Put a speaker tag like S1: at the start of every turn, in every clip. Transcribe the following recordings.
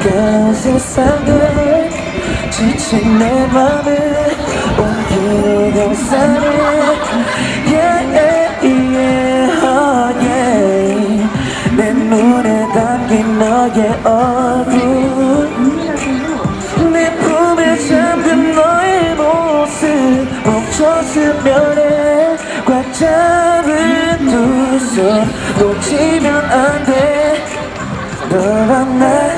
S1: 뜨거운 세상을 지친 내 맘을 온기로 감싸네 yeah, yeah, oh, yeah. 내 눈에 담긴 너의 얼굴 내 품에 잠든 너의 모습. 멈춰서면 해꽉 잡은 두 손. 놓치면 안돼. 너와 나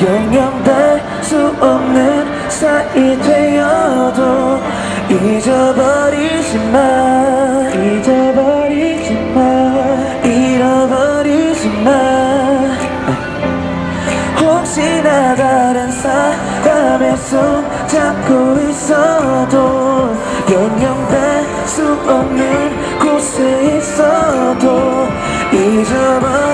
S1: 영영 닿수 없는 사이 되어도 잊어버리지 마 잊어버리지 마 잃어버리지 마 혹시나 다른 사람의 손 잡고 있어도 영영 닿수 없는 곳에 있어도 잊어버리지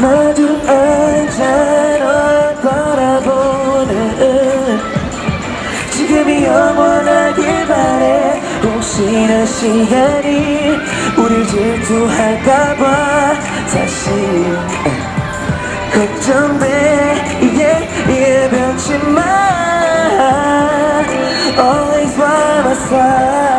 S1: 마주 앉아 널 바라보는 지금이 영원하길 바래. 혹시나 시간이 우릴 질투할까봐 다시 걱정돼. 이게 이게 변치마. Always by my side.